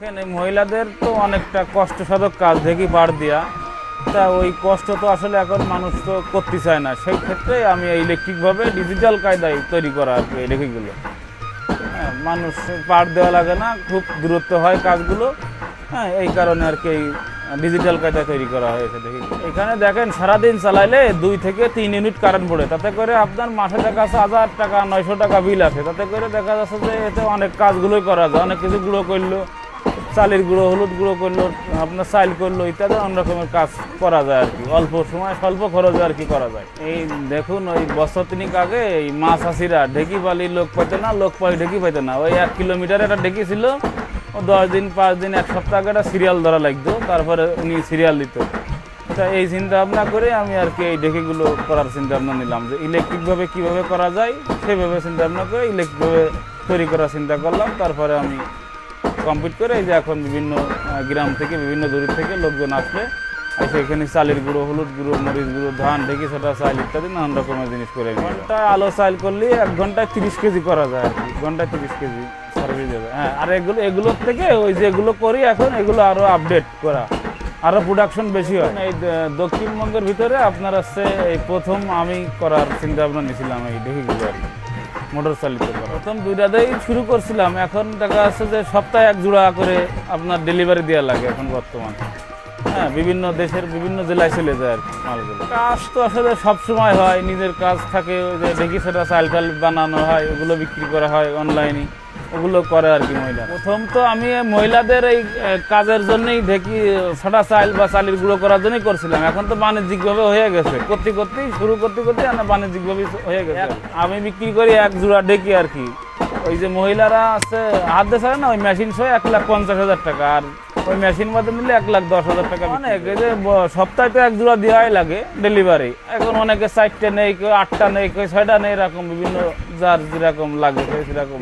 দেখেন এই মহিলাদের তো অনেকটা কষ্টসাধক কাজ দেখি পাড় দিয়া। তা ওই কষ্ট তো আসলে এখন মানুষ তো করতে চায় না। সেই ক্ষেত্রে আমি ইলেকট্রিকভাবে ডিজিটাল কায়দায় তৈরি করা আর কি এই রেখিগুলো। হ্যাঁ, মানুষ পার দেওয়া লাগে না খুব দূরত্ব হয় কাজগুলো। হ্যাঁ এই কারণে আর কি ডিজিটাল কায়দায় তৈরি করা হয়েছে দেখি। এখানে দেখেন সারাদিন চালাইলে দুই থেকে তিন ইউনিট কারেন্ট পড়ে। তাতে করে আপনার মাসে দেখা যাচ্ছে হাজার টাকা নয়শো টাকা বিল আছে। তাতে করে দেখা যাচ্ছে যে এতে অনেক কাজগুলোই করা যায় অনেক কিছু গুঁড়ো করল। চালের গুঁড়ো, হলুদ গুঁড়ো করল, আপনার চাইল করল, ইত্যাদি অনেক রকমের কাজ করা যায় আর কি। অল্প সময়, স্বল্প খরচে আর কি করা যায়। এই দেখুন, ওই বছর তিনিক আগে এই মাছ চাষিরা ঢেকি বালি লোক পাইতে না, লোক পাই ঢেকি পাইতে না। ওই এক কিলোমিটার একটা ঢেকি ছিল দশ দিন, পাঁচ দিন, এক সপ্তাহ আগে একটা সিরিয়াল ধরা লাগতো, তারপরে উনি সিরিয়াল দিত। তা এই চিন্তা ভাবনা করে আমি আর কি এই ঢেকিগুলো করার চিন্তা ভাবনা নিলাম যে ইলেকট্রিকভাবে কীভাবে করা যায় সেভাবে চিন্তা ভাবনা করে ইলেকট্রিকভাবে তৈরি করার চিন্তা করলাম, তারপরে আমি কমপ্লিট করে এই যে এখন বিভিন্ন গ্রাম থেকে বিভিন্ন দূর থেকে লোকজন আসলে এসে এখানে চালের গুঁড়ো, হলুদ গুঁড়ো, মরিচ গুঁড়ো, ধান, ঢেকি সেটা চাল ইত্যাদি নানান রকমের জিনিস করে নিই ঘন্টায় আলো চাল করলে এক ঘন্টায় তিরিশ কেজি করা যায় আর কি। ঘন্টায় তিরিশ কেজি সার্ভিস দেবে হ্যাঁ আর এগুলো, এগুলোর থেকে ওই যেগুলো করি এখন, এগুলো আরও আপডেট করা। আরও প্রোডাকশন বেশি হয়। এই দক্ষিণবঙ্গের ভিতরে আপনার হচ্ছে এই প্রথম আমি করার চিন্তা ভাবনা নিয়েছিলাম এই ঢেকিগুলো আর কি। মোটর চালিত প্রথম দুইটা দিয়েই শুরু করছিলাম। এখন দেখা যাচ্ছে যে সপ্তাহে এক জোড়া করে আপনার ডেলিভারি দেওয়া লাগে এখন বর্তমানে। হ্যাঁ বিভিন্ন দেশের বিভিন্ন জেলায় চলে যায় আর মালগুলো। কাজ তো আসলে সবসময় হয়, নিজের কাজ থাকে, ওই যে দেখি সেটা চাল বানানো হয়, ওগুলো বিক্রি করা হয় অনলাইনে ওগুলো করে আর কি মহিলা প্রথম তো আমি মহিলাদের এই কাজের জন্যই দেখি ছটা চাল বা চালের গুঁড়ো করার জন্যই করছিলাম। এখন তো বাণিজ্যিকভাবে হয়ে গেছে। করতে করতেই শুরু করতে করতে না বাণিজ্যিকভাবে হয়ে গেছে। আমি বিক্রি করি এক জোড়া ডেকি আর কি। ওই যে মহিলারা আছে হাত দিয়ে না ওই মেশিন সহ এক লাখ পঞ্চাশ হাজার টাকা। আর ওই মেশিন মধ্যে নিলে এক লাখ দশ হাজার টাকা মানে এই যে সপ্তাহে তো এক জোড়া দেওয়াই লাগে ডেলিভারি। এখন অনেকে চারটে নেই কেউ আটটা নেই কেউ ছয়টা নেই এরকম বিভিন্ন যার যেরকম লাগে সেরকম